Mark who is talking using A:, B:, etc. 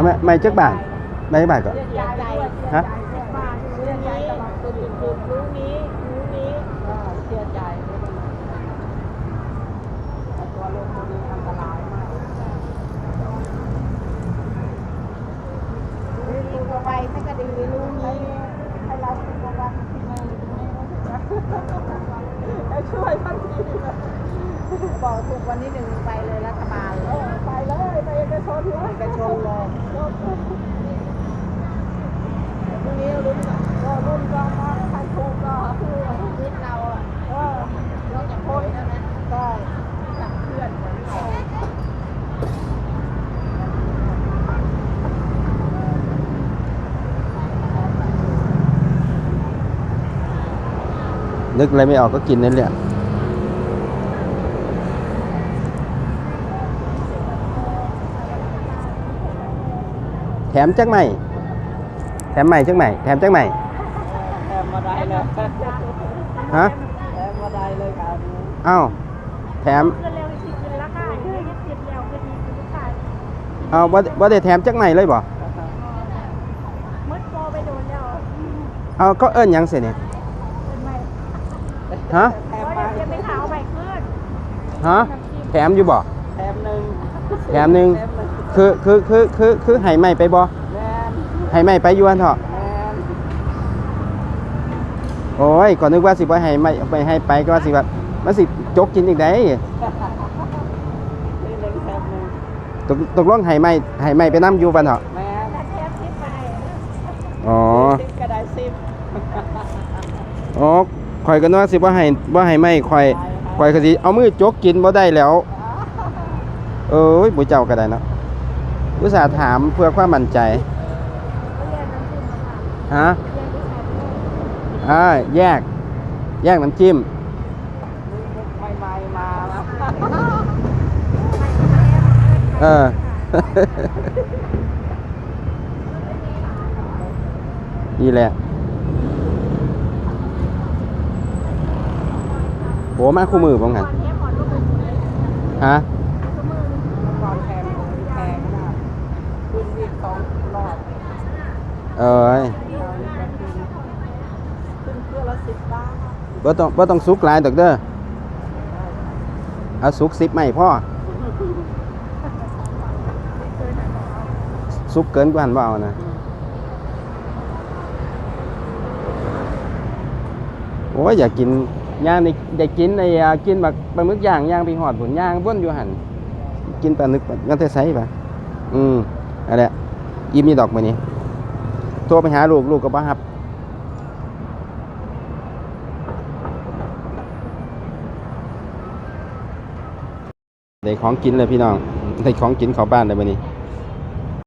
A: เอาไม่ไม่จักบาทไม่จักบาทก่อน
B: เสียใจ
A: ฮะ
B: เสียใจเสียใจตลอดตื่นตื่นรู้นี้รู้นี้ก็เสียใจเอาตัวลงตัวนี้อันตรายมากรู้ตัวไปถ้าก็ดีรู้นี้ให้เราเป็นตัววันที่ไม่ไม่ช่วยทันทีบอกถูกวันที่หนึ่งไปเลยรัฐบาลเลยไปเลย ไปชนเลยเอกชนเลยพรุ่งนี้รุ่นก็รุ่นก็มาใครถูกก็คือชีวิตเราอะเออเราจะพ้นแล้วนะก็จับเพื่อนเหมือนเรา
A: นึกอะไรไม่ออกก็กินนั่นแหละ แถมจักใหม่แถมใหม่จักใหม่แถมจักใหม่
B: แทมมาได้เลย
A: ฮะ
B: แทมมาได้เลยครับ
A: เอ้าแถม
C: เกินเร็วอีกสิบเกินราคาคือยึดติดเร็วคือดีคือลูกค้า
A: เอาว่าว่าได้แถมจักใหม่เลยบ่
C: มืดโปรไปโดนแล้ว
A: เอาก็เอิ้นหยังเสียเนี่ย
C: เป็นไง
A: ฮะ
B: แทม
C: เพราะ
B: มา
C: เดี๋ยวจะไปหาเอาใหม่ขึ้น
A: ฮะแถมอยู่บ่
B: แทมหนึ่ง
A: แถมหนึ่ง
B: แทมหนึ่ง
A: คือคือคือคือคือให้ใหม่ไปบ่
B: แมน
A: ให้ใหม่ไปอยู่อันเถอะ
B: แมน
A: โอ้ยก่อนนึกว่าสิบ่ให้ไม่ไปให้ไปก็ว่าสิว่ามันสิจกกินอีกได้
B: นี่หนึ่งแทมหนึ่ง
A: ตกตกลงให้ไม่ให้ไม่ไปน้ำอยู่ปันเถอะ
B: แมน
C: แต่เทปทิปไป
A: อ๋อ
B: สิบก็ได้สิบ
A: อ๋อข่อยก็นึกว่าสิบ่ให้บ่ให้ไม่ข่อยข่อยก็สิเอามือจกกินบ่ได้แล้ว เอ้ยบ่เจ้าก็ได้เนาะ อุตส่าห์ถามเพื่อความมั่นใจฮะ
C: ไอ่า
A: แยก แยกน้ำจิ้ม
B: ใหม่ๆมาแล้ว
A: เออนี่แหละโหมาคู่มือบ้างหัน
C: ตอ
A: ฮะ
C: ก็มือ
B: ก่อนแทมแพงมากคุณวีสองรอบ
A: เอ้ย
B: ขึ้นเพื่อละสิบบาท
A: บ่ต้องบ่ต้องสุกหลายดอกเด้อเอาสุกสิบไหมพ่อสุกเกินกว่าหันเอานะโอ้ยอยากกินย่างในอยากกินไอ้อ่ากินแบบปลาหมึกย่างย่างไปหอดผลย่างวนอยู่หันกินปลาหมึกกันแต่ไสปะอืมอะไรยิ้มนี่ดอกมื้อนี้ โทรไปหาลูกลูกก็บ่รับได้ของกินเลยพี่น้องได้ของกินเข้าบ้านเลยวันนี้